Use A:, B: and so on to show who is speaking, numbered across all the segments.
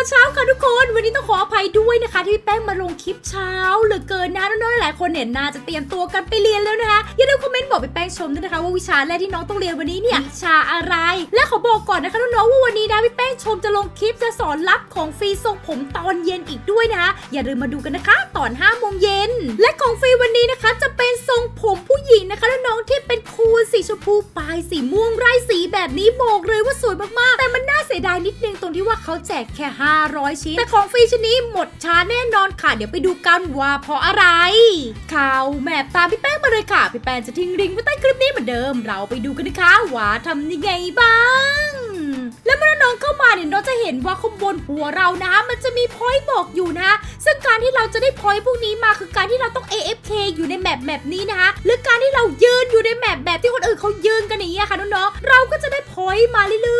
A: อนเช้าค่ะทุกคน วันนี้ต้องขออภัยด้วยนะคะที่พี่แป้งมาลงคลิปเช้าเหลือเกินนะน้องๆหลายคนเนี่ยน่าจะเตรียมตัวกันไปเรียนแล้วนะคะอย่าลืมคอมเมนต์บอกพี่แป้งชมด้วยนะคะ ว่าวิชาแรกที่น้องต้องเรียนวันนี้เนี่ยวิชาอะไร และขอบอกก่อนนะคะน้องๆว่าวันนี้นะพี่แป้งชมจะลงคลิปจะสอนรับของฟรีทรงผมตอนเย็นอีกด้วยนะคะอย่าลืมมาดูกันนะคะ ตอน5โมงเย็นและของฟรีวันนี้นะคะจะ คูณสีชมพูปลายสีม่วงไร้สีแบบนี้บอกเลยว่าสวยมากๆ แต่มันน่าเสียดายนิดนึงตรงที่ว่าเขาแจกแค่ 500 ชิ้น แต่ของฟรีชิ้นนี้หมดช้าแน่นอนค่ะ เดี๋ยวไปดูกันว่าเพราะอะไรข่าวแมปตามพี่แป้งมาเลยค่ะ พี่แป้งจะทิ้งลิงก์ไว้ใต้คลิปนี้เหมือนเดิม เราไปดูกันนะคะว่าทำยังไงบ้าง เห็นว่าข้างบนหัวเรานะมันจะมีพอยต์บอกอยู่นะซึ่งการที่เราจะได้พอยต์พวกนี้มาคือการที่เราต้อง AFK อยู่ในแมปแมปนี้นะคะ หรือการที่เรายืนอยู่ในแมปแบบที่คนอื่นเขายืนกันอย่างนี้ยค่ะน้องๆ เราก็จะได้พอยต์มาเรื่อย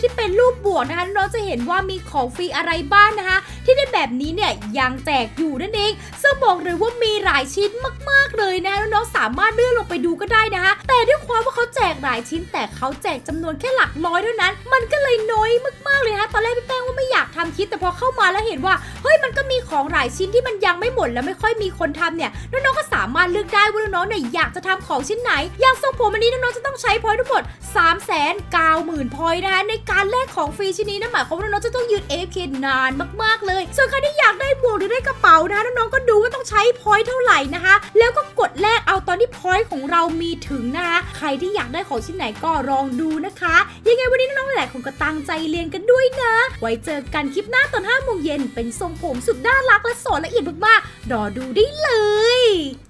A: ที่เป็นรูปบวกนะคะน้องจะเห็นว่ามีของฟรีอะไรบ้างนะคะ ที่ในแบบนี้เนี่ยยังแจกอยู่นั่นเอง ซึ่งบอกเลยว่ามีหลายชิ้นมาก ๆเลยนะน้องๆสามารถเลื่อนลงไปดูก็ได้นะคะ แต่ด้วยความว่าเขาแจกหลายชิ้นแต่เขาแจกจำนวนแค่หลักร้อยเท่านั้น มันก็เลยน้อยมากๆเลยนะคะตอนแรกพี่แป้งว่าไม่อยาก ทำคิดแต่พอเข้ามาแล้วเห็นว่าเฮ้ยมันก็มีของหลายชิ้นที่มันยังไม่หมดและไม่ค่อยมีคนทำเนี่ยน้องๆก็สามารถเลือกได้ว่าน้องๆเนี่ยอยากจะทำของชิ้นไหน อย่างทรงผมอันนี้น้องๆจะต้องใช้พอยทั้งหมด 3 9 0 0 0 0พอยนะคะในการแลกของฟรีชิ้นนี้นั่นหมายความว่าน้องๆจะต้องยืน AFK นานมากๆเลย ส่วนใครที่อยากได้หมวกหรือได้กระเป๋านะคะน้องๆก็ดูว่า ต้องใช้พอยต์เท่าไหร่นะคะ แล้วก็กดแลกเอาตอนที่พอยต์ของเรามีถึงนะคะ ใครที่อยากได้ของชิ้นไหนก็ลองดูนะคะ ยังไงวันนี้น้องๆหลายคนก็ตั้งใจเรียนกันด้วยนะ ไว้เจอกันคลิปหน้าตอน5โมงเย็นเป็นทรงผมสุดน่ารักและสอนละเอียดมากๆรอดูได้เลย